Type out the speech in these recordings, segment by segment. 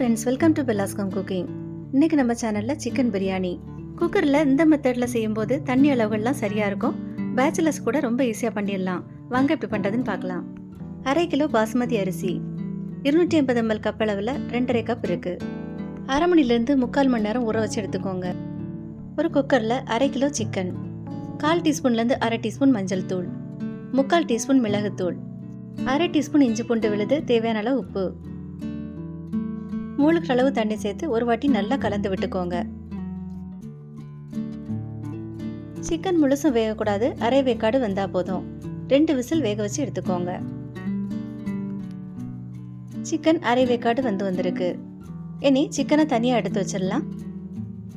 Friends welcome to பெல்லாஸ்கம் cooking இன்னைக்கு நம்ம சேனலில் சிக்கன் பிரியாணி குக்கரில் இந்த மெத்தடில் செய்யும்போது தண்ணி அளவுகள்லாம் சரியாக இருக்கும். பேச்சுலர்ஸ் கூட ரொம்ப ஈஸியாக பண்ணிடலாம். வாங்க எப்படி பண்ணுறதுன்னு பார்க்கலாம். அரை கிலோ பாஸ்மதி அரிசி. இருநூற்றி ஐம்பது எம்எல் கப் அளவில் ரெண்டரை கப் இருக்குது அரை மணிலேருந்து முக்கால் மணி நேரம் ஊற வச்சு எடுத்துக்கோங்க. ஒரு குக்கரில் அரை கிலோ சிக்கன் கால் டீஸ்பூன்லேருந்து அரை டீஸ்பூன் மஞ்சள் தூள். முக்கால் டீஸ்பூன் மிளகுத்தூள். அரை டீஸ்பூன் இஞ்சி பூண்டு விழுது தேவையான அளவு உப்பு. மூழ்கிற அளவு தண்ணி சேர்த்து ஒரு வாட்டி நல்லா கலந்து விட்டுக்கோங்க. சிக்கன் முழுசும் வேகக்கூடாது அரை வேக்காடு வந்தா போதும். ரெண்டு விசில் வேக வச்சு எடுத்துக்கோங்க. சிக்கன் அரை வேக்காடு வந்து வந்திருக்கு. இனி சிக்கனை தனியாக எடுத்து வச்சிடலாம்.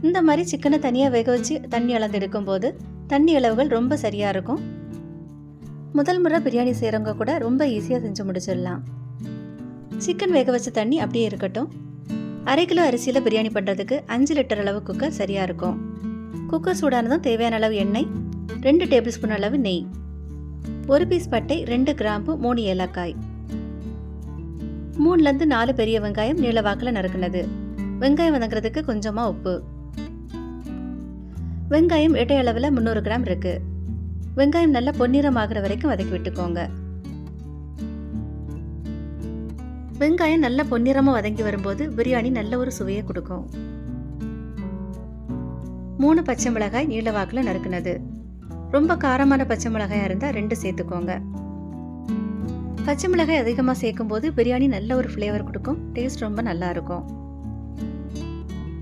இந்த மாதிரி சிக்கனை தனியாக வேக வச்சு தண்ணி அளந்து எடுக்கும்போது தண்ணி அளவுகள் ரொம்ப சரியாக இருக்கும். முதல் முறை பிரியாணி செய்கிறவங்க கூட ரொம்ப ஈஸியாக செஞ்சு முடிச்சிடலாம். சிக்கன் வேக வச்ச தண்ணி அப்படியே இருக்கட்டும். அரை கிலோ அரிசியில் பிரியாணி பண்ணுறதுக்கு அஞ்சு லிட்டர் அளவு குக்கர் சரியாக இருக்கும். குக்கர் சூடானதும் தேவையான அளவு எண்ணெய் ரெண்டு டேபிள் ஸ்பூன் அளவு நெய் ஒரு பீஸ் பட்டை ரெண்டு கிராம்பு மூணு ஏலக்காய். மூணுலேருந்து நாலு பெரிய வெங்காயம் நீள வாக்கில் நறுக்குனது. வெங்காயம் வதங்குறதுக்கு கொஞ்சமாக உப்பு. வெங்காயம் எட்டை அளவில் முந்நூறு கிராம் இருக்குது வெங்காயம் நல்லா பொன்னிறம் ஆகிற வரைக்கும் வதக்கி விட்டுக்கோங்க. வெங்காயம் நல்ல பொன்னிறமாக வதங்கி வரும்போது பிரியாணி நல்ல ஒரு சுவையை கொடுக்கும். மூணு பச்சை மிளகாய் நீளவாக்கில் நறுக்கினது நறுக்குனது. ரொம்ப காரமான பச்சை மிளகாயா இருந்தால் ரெண்டு சேர்த்துக்கோங்க. பச்சை மிளகாய் அதிகமாக சேர்க்கும் போது பிரியாணி நல்ல ஒரு ஃப்ளேவர் கொடுக்கும். டேஸ்ட் ரொம்ப நல்லா இருக்கும்.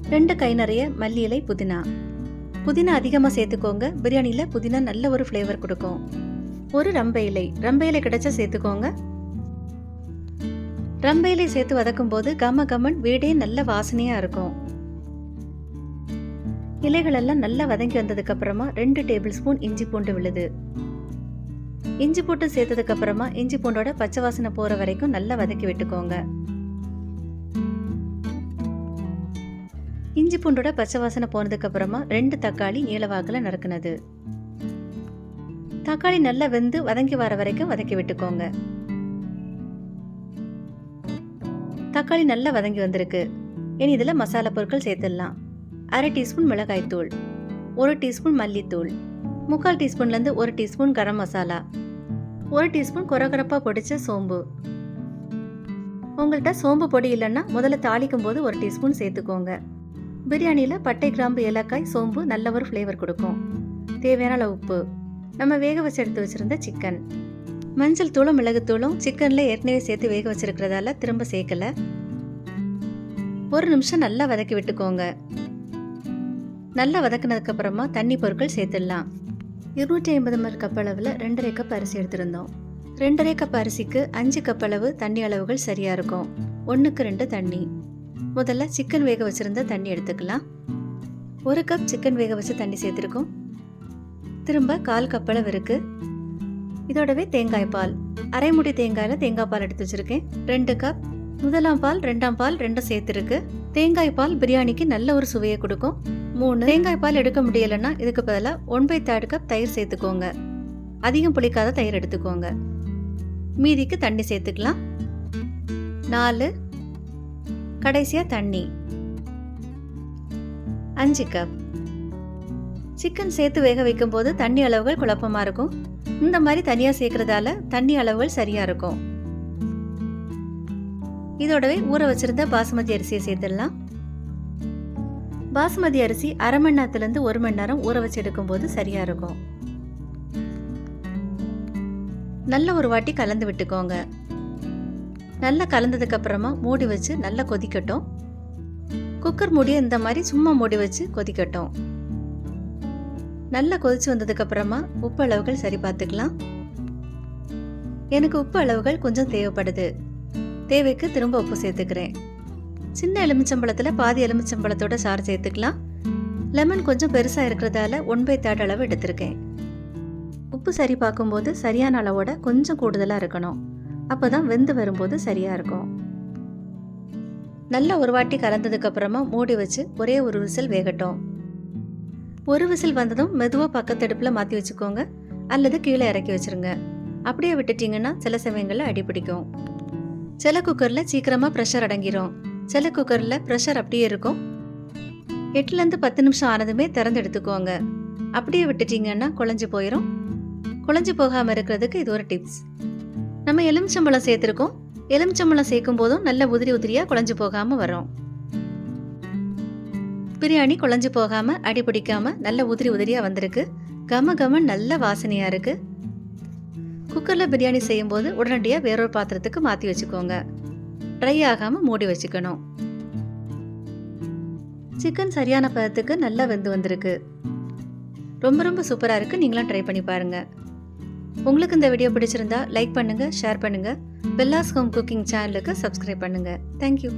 ரெண்டு கை நிறைய மல்லி இலை புதினா. புதினா அதிகமாக சேர்த்துக்கோங்க. பிரியாணியில் புதினா நல்ல ஒரு ஃப்ளேவர் கொடுக்கும். ஒரு ரம்ப இலை. ரம்ப இலை கிடைச்சா சேர்த்துக்கோங்க. ரம்பையிலே சேர்த்து வதக்கும் போது கம கமன் வீடே நல்ல வாசனையா இருக்கும். இலைகள் எல்லாம் நல்லா வதங்கி வந்ததுக்கு அப்புறமா ரெண்டு டேபிள் ஸ்பூன் இஞ்சி பூண்டு விழுது. இஞ்சி பூண்டு சேர்த்ததுக்கு அப்புறமா இஞ்சி பூண்டோட பச்சை வாசனை போற வரைக்கும் நல்லா வதக்கி விட்டுக்கோங்க. இஞ்சி பூண்டோட பச்சை வாசனை போனதுக்கு அப்புறமா ரெண்டு தக்காளி நீளவாக்கில் நறுக்குனது. தக்காளி நல்லா வெந்து வதங்கி வர வரைக்கும் வதக்கி விட்டுக்கோங்க. தக்காளி நல்லா வதங்கி வந்திருக்கு. இனி இதில் மசாலா பொருட்கள் சேர்த்துடலாம். அரை டீஸ்பூன் மிளகாய்த்தூள் ஒரு டீஸ்பூன் மல்லித்தூள் முக்கால் டீஸ்பூன்லேருந்து ஒரு டீஸ்பூன் கரம் மசாலா ஒரு டீஸ்பூன் கொரகரப்பாக பொடிச்ச சோம்பு. உங்கள்கிட்ட சோம்பு பொடி இல்லைன்னா முதல்ல தாளிக்கும் போது ஒரு டீஸ்பூன் சேர்த்துக்கோங்க. பிரியாணியில் பட்டை கிராம்பு ஏலக்காய் சோம்பு நல்ல ஒரு ஃப்ளேவர் கொடுக்கும். தேவையான அளவு உப்பு. நம்ம வேக வச்சு எடுத்து வச்சுருந்த சிக்கன் மஞ்சள் தூளும் மிளகுத்தூளும் சிக்கனில் ஏற்கனவே சேர்த்து வேக வச்சிருக்கிறதால திரும்ப சேர்க்கல. ஒரு நிமிஷம் நல்லா வதக்கி விட்டுக்கோங்க. நல்லா வதக்கினதுக்கு அப்புறமா தண்ணி பொருட்கள் சேர்த்துடலாம். இருநூற்றி ஐம்பது ml கப் அளவில் ரெண்டரை கப் அரிசி எடுத்திருந்தோம். ரெண்டரை கப் அரிசிக்கு அஞ்சு கப் அளவு தண்ணி அளவுகள் சரியாக இருக்கும். ஒன்றுக்கு ரெண்டு தண்ணி. முதல்ல சிக்கன் வேக வச்சுருந்த தண்ணி எடுத்துக்கலாம். ஒரு கப் சிக்கன் வேக வச்சு தண்ணி சேர்த்துருக்கோம். திரும்ப கால் கப் அளவு இருக்குது இதோடவே தேங்காய் பால். அரை முடி தேங்காயில் தேங்காய் பால் எடுத்து வச்சுருக்கேன். ரெண்டு கப் முதலாம் பால் ரெண்டாம் பால் ரெண்டும் சேர்த்துருக்கு தேங்காய் பால் பிரியாணிக்கு நல்ல ஒரு சுவையை கொடுக்கும். மூணு தேங்காய் பால் எடுக்க முடியலைன்னா இதுக்கு பதிலாக ஒன் பை தேர்ட் கப் தயிர் சேர்த்துக்கோங்க. அதிகம் புளிக்காத தயிர் எடுத்துக்கோங்க. மீதிக்கு தண்ணி சேர்த்துக்கலாம். நாலு கடைசியாக தண்ணி. அஞ்சு கப் சிக்கன் சேர்த்து வேக வைக்கும் போது தண்ணி அளவுகள் குழப்பமாக இருக்கும். இந்த மாதிரி தனியாக சேர்க்கறதால தண்ணி அளவுகள் சரியாக இருக்கும். இதோடவே ஊற வச்சிருந்த பாசுமதி அரிசியை சேர்த்துடலாம். பாசுமதி அரிசி அரை மணி நேரத்துலேருந்து ஒரு மணி நேரம் ஊற வச்சு எடுக்கும்போது சரியாக இருக்கும். நல்ல ஒரு வாட்டி கலந்து விட்டுக்கோங்க. நல்லா கலந்ததுக்கு அப்புறமா மூடி வச்சு நல்லா கொதிக்கட்டும். குக்கர் மூடியை இந்த மாதிரி சும்மா மூடி வச்சு கொதிக்கட்டும். நல்லா கொதிச்சு வந்ததுக்கு அப்புறமா உப்பு அளவுகள் சரி பார்த்துக்கலாம். எனக்கு உப்பு அளவுகள் கொஞ்சம் தேவைப்படுது. தேவைக்கு திரும்ப உப்பு சேர்த்துக்கிறேன். சின்ன எலுமிச்சம்பழத்தில் பாதி எலுமிச்சம்பழத்தோட சாறு சேர்த்துக்கலாம். லெமன் கொஞ்சம் பெருசாக இருக்கிறதால ஒன் பை தேர்ட் அளவு எடுத்திருக்கேன். உப்பு சரி பார்க்கும்போது சரியான அளவோட கொஞ்சம் கூடுதலாக இருக்கணும். அப்போ தான் வெந்து வரும்போது சரியாக இருக்கும். நல்லா ஒரு வாட்டி கலந்ததுக்கப்புறமா மூடி வச்சு ஒரே ஒரு விசில் வேகட்டும். ஒரு விசில் வந்ததும் மெதுவாக பக்கத்தடுப்பில் மாற்றி வச்சுக்கோங்க. அல்லது கீழே இறக்கி வச்சிருங்க. அப்படியே விட்டுட்டீங்கன்னா சில சமயங்களில் அடி பிடிக்கும். சில குக்கரில் சீக்கிரமாக ப்ரெஷர் அடங்கிரும். சில குக்கரில் ப்ரெஷர் அப்படியே இருக்கும். எட்டுலேருந்து பத்து நிமிஷம் ஆனதுமே திறந்து எடுத்துக்கோங்க. அப்படியே விட்டுட்டீங்கன்னா குழஞ்சு போயிடும் குழஞ்சு போகாமல் இருக்கிறதுக்கு இது ஒரு டிப்ஸ் நம்ம எலுமிச்சம்பழம் சேர்த்துருக்கோம். எலுமிச்சம்பழம் சேர்க்கும் போதும் நல்ல உதிரி உதிரியாக குழஞ்சு போகாமல் வரும். பிரியாணி குழஞ்சு போகாமல் அடி பிடிக்காம நல்ல உதிரி உதிரியாக வந்திருக்கு. கம கம நல்ல வாசனையாக இருக்கு. குக்கரில் பிரியாணி செய்யும்போது உடனடியாக வேறொரு பாத்திரத்துக்கு மாற்றி வச்சுக்கோங்க. ட்ரை ஆகாமல் மூடி வச்சுக்கணும். சிக்கன் சரியான பதத்துக்கு நல்லா வெந்து வந்திருக்கு. ரொம்ப ரொம்ப சூப்பராக இருக்குது நீங்களும் ட்ரை பண்ணி பாருங்கள் உங்களுக்கு இந்த வீடியோ பிடிச்சிருந்தா லைக் பண்ணுங்கள் ஷேர் பண்ணுங்கள் பெல்லாஸ் ஹோம் குக்கிங் சேனலுக்கு சப்ஸ்கிரைப் பண்ணுங்கள் தேங்க்யூ